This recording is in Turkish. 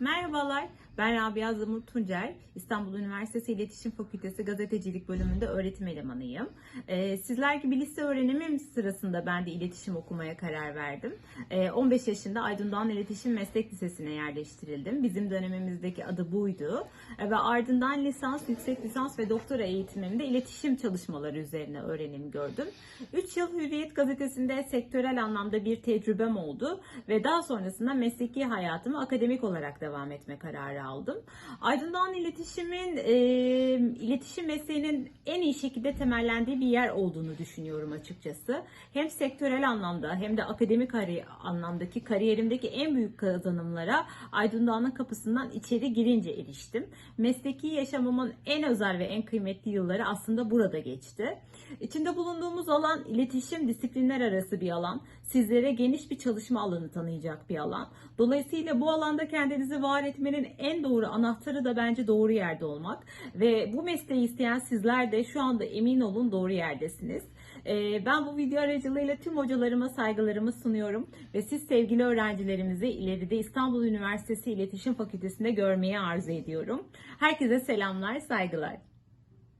Merhabalar, ben Rabia Zamur Tuncer. İstanbul Üniversitesi İletişim Fakültesi Gazetecilik Bölümünde öğretim elemanıyım. Ee, sizler gibi lise öğrenimim sırasında ben de iletişim okumaya karar verdim. Ee, 15 yaşında Aydın Doğan İletişim Meslek Lisesi'ne yerleştirildim. Bizim dönemimizdeki adı buydu. Ee, ve ardından lisans, yüksek lisans ve doktora eğitimimde iletişim çalışmaları üzerine öğrenim gördüm. 3 yıl Hürriyet Gazetesi'nde sektörel anlamda bir tecrübem oldu ve daha sonrasında mesleki hayatımı akademik olarak devam etme kararı aldım. Aydın İletişim'in e, iletişim mesleğinin en iyi şekilde temellendiği bir yer olduğunu düşünüyorum açıkçası. Hem sektörel anlamda hem de akademik anlamdaki kariyerimdeki en büyük kazanımlara Aydın kapısından içeri girince eriştim. Mesleki yaşamımın en özel ve en kıymetli yılları aslında burada geçti. İçinde bulunduğumuz alan iletişim disiplinler arası bir alan. Sizlere geniş bir çalışma alanı tanıyacak bir alan. Dolayısıyla bu alanda kendinizi var etmenin en doğru anahtarı da bence doğru yerde olmak. Ve bu mesleği isteyen sizler de şu anda emin olun doğru yerdesiniz. Ee, Ben bu video aracılığıyla tüm hocalarıma saygılarımı sunuyorum ve siz sevgili öğrencilerimizi ileride İstanbul Üniversitesi İletişim Fakültesi'nde görmeyi arzu ediyorum. Herkese selamlar, saygılar.